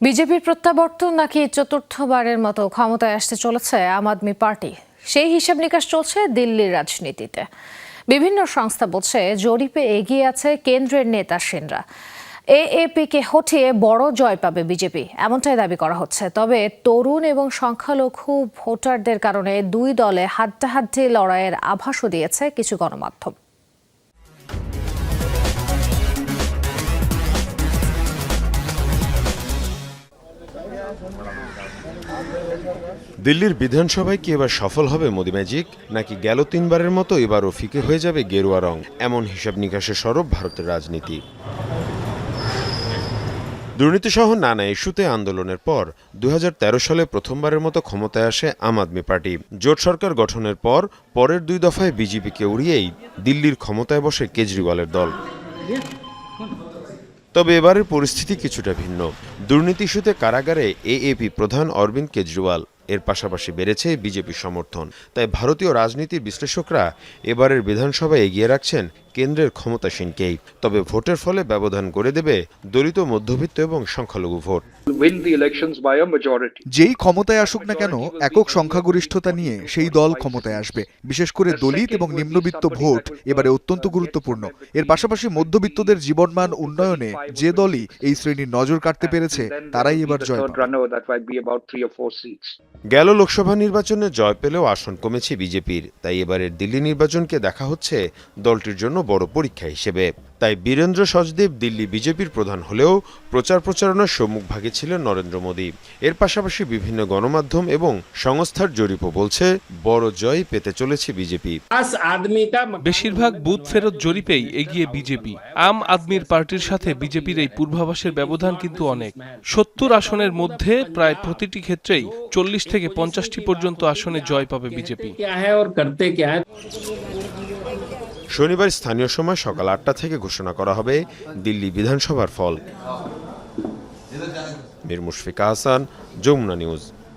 বিজেপির প্রত্যাবর্তন নাকি চতুর্থবারের মতো ক্ষমতায় আসতে চলেছে আম আদমি পার্টি? সেই হিসাব নিকাশ চলছে দিল্লির রাজনীতিতে। বিভিন্ন সংস্থা বলছে জরিপে এগিয়ে আছে কেন্দ্রের নেতা সেনরা। এএপিকে হটিয়ে বড় জয় পাবে বিজেপি, এমনটাই দাবি করা হচ্ছে। তবে তরুণ এবং সংখ্যালঘু ভোটারদের কারণে দুই দলে হাড্ডাহাড্ডি লড়াইয়ের আভাসও দিয়েছে কিছু গণমাধ্যম। দিল্লির বিধানসভায় কি এবার সফল হবে মোদি ম্যাজিক? নাকি গেল তিনবারের মতো এবারও ফিকে হয়ে যাবে গেরুয়া রং? এমন হিসাব নিকাশে সরব ভারতের রাজনীতি। দুর্নীতিসহ নানা ইস্যুতে আন্দোলনের পর দু হাজার তেরো সালে প্রথমবারের মতো ক্ষমতায় আসে আম আদমি পার্টি। জোট সরকার গঠনের পর পরের দুই দফায় বিজেপিকে উড়িয়েই দিল্লির ক্ষমতায় বসে কেজরিওয়ালের দল। তবে এবারের পরিস্থিতি কিছুটা ভিন্ন। দুর্নীতি ইস্যুতে কারাগারে এএপি প্রধান অরবিন্দ কেজরিওয়াল। এর পাশাপাশি বেড়েছে বিজেপি সমর্থন। তাই ভারতীয় রাজনীতির বিশ্লেষকরা এবারের বিধানসভায় এগিয়ে রাখছেন কেন্দ্রের ক্ষমতাসীনকেই। তবে ভোটের ফলে ব্যবধান করে দেবে দলিত, মধ্যবিত্ত এবং সংখ্যালঘু vote. Win the elections by a majority. যেই ক্ষমতায় আসুক না কেন একক সংখ্যাগরিষ্ঠতা নিয়ে সেই দল ক্ষমতায় আসবে। বিশেষ করে দলিত এবং নিম্নবিত্ত ভোট এবারে অত্যন্ত গুরুত্বপূর্ণ। এর পাশাপাশি মধ্যবিত্তদের জীবনমান উন্নয়নে যে দলই এই শ্রেণির নজর কাটতে পেরেছে তারাই এবার জয়. গেল লোকসভা নির্বাচনে জয় পেলেও আসন কমেছে বিজেপির তাই এবারের দিল্লি নির্বাচনকে দেখা হচ্ছে দলটির জন্য বড় পরীক্ষা হিসেবে। তাই বীরেন্দ্র সচদেব দিল্লি বিজেপির প্রধান হলেও প্রচার প্রচারণার সম্মুখভাগে ছিলেন নরেন্দ্র মোদী। এর পাশাপাশি বিভিন্ন গণমাধ্যম এবং সংস্থার জরিপও বলছে বড় জয় পেতে চলেছে বিজেপি। বেশিরভাগ বুথ ফেরত জরিপেই এগিয়ে বিজেপি। আম আদমির পার্টির সাথে বিজেপির এই পূর্বাভাসের ব্যবধান কিন্তু অনেক। সত্তর আসনের মধ্যে প্রায় প্রতিটি ক্ষেত্রেই চল্লিশ থেকে পঞ্চাশটি পর্যন্ত আসনে জয় পাবে বিজেপি। শনিবার স্থানীয় সময় সকাল আটটা থেকে ঘোষণা করা হবে দিল্লি বিধানসভার ফল। মীর মুশফিকা হাসান যমুনা নিউজ।